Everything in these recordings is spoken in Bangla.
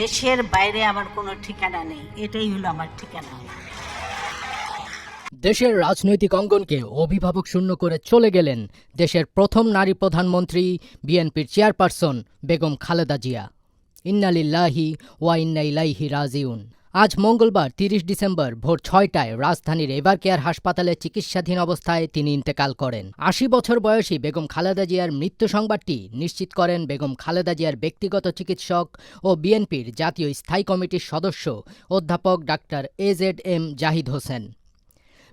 দেশের বাইরে আমার কোনো ঠিকানা নেই। এটাই হলো আমার ঠিকানা। দেশের রাজনৈতিক অঙ্গনকে অভিভাবক শূন্য করে চলে গেলেন দেশের প্রথম নারী প্রধানমন্ত্রী বিএনপির চেয়ারপারসন বেগম খালেদা জিয়া। ইন্নালিল্লাহি ওয়া ইন্না ইলাইহি রাজিউন। আজ মঙ্গলবার তিরিশ ডিসেম্বর ভোর ছয়টায় রাজধানীর এভার কেয়ার হাসপাতালে চিকিৎসাধীন অবস্থায় তিনি ইন্তেকাল করেন। আশি বছর বয়সী বেগম খালেদা জিয়ার মৃত্যু সংবাদটি নিশ্চিত করেন বেগম খালেদা জিয়ার ব্যক্তিগত চিকিৎসক ও বিএনপির জাতীয় স্থায়ী কমিটির সদস্য অধ্যাপক doctor Z M Zahid Hossain.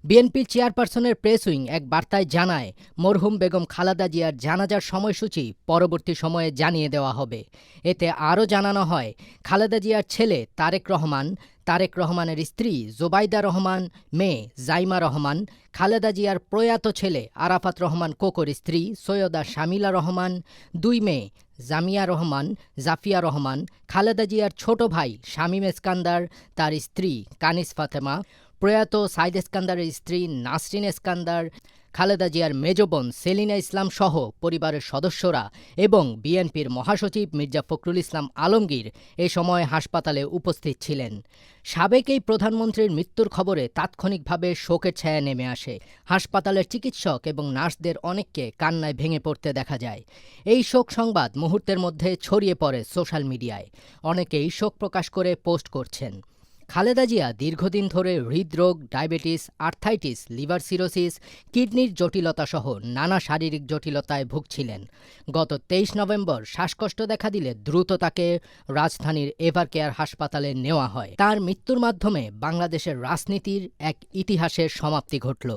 বিএনপির চেয়ারপারসনের প্রেস উইং এক বার্তায় জানায়, মরহুম বেগম খালাদা জিয়ার জানাজার সময়সূচি পরবর্তী সময়ে জানিয়ে দেওয়া হবে। এতে আরও জানানো হয়, খালেদা জিয়ার ছেলে তারেক রহমান, তারেক রহমানের স্ত্রী জোবাইদা রহমান, মেয়ে জাইমা রহমান, খালেদা জিয়ার প্রয়াত ছেলে আরাফাত রহমান কোকর স্ত্রী সৈয়দা শামিলা রহমান, দুই মেয়ে জামিয়া রহমান, জাফিয়া রহমান, খালেদা জিয়ার ছোট ভাই শামীম এসকান্দার, তার স্ত্রী কানিস ফাতেমা প্রয়াত সাইদ এসকান্দারের স্ত্রী নাসরিন এসকান্দার খালেদা জিয়ার মেজ বোন সেলিনা ইসলাম সহ পরিবারের সদস্যরা এবং বিএনপির মহাসচিব মির্জা ফখরুল ইসলাম আলমগীর এ সময় হাসপাতালে উপস্থিত ছিলেন। সাবেক এই প্রধানমন্ত্রীর মৃত্যুর খবরে তাৎক্ষণিকভাবে শোকের ছায়া নেমে আসে। হাসপাতালের চিকিৎসক এবং নার্সদের অনেককে কান্নায় ভেঙে পড়তে দেখা যায়। এই শোক সংবাদ মুহূর্তের মধ্যে ছড়িয়ে পড়ে সোশ্যাল মিডিয়ায়। অনেকেই শোক প্রকাশ করে পোস্ট করছেন। খালেদা জিয়া দীর্ঘদিন ধরে হৃদরোগ, ডায়াবেটিস, আর্থাইটিস, লিভার সিরোসিস, কিডনির জটিলতা সহ নানা শারীরিক জটিলতায় ভুগছিলেন। গত তেইশ নভেম্বর শ্বাসকষ্ট দেখা দিলে দ্রুত তাকে রাজধানীর এভার কেয়ার হাসপাতালে নেওয়া হয়। তার মৃত্যুর মাধ্যমে বাংলাদেশের রাজনীতির এক ইতিহাসের সমাপ্তি ঘটল।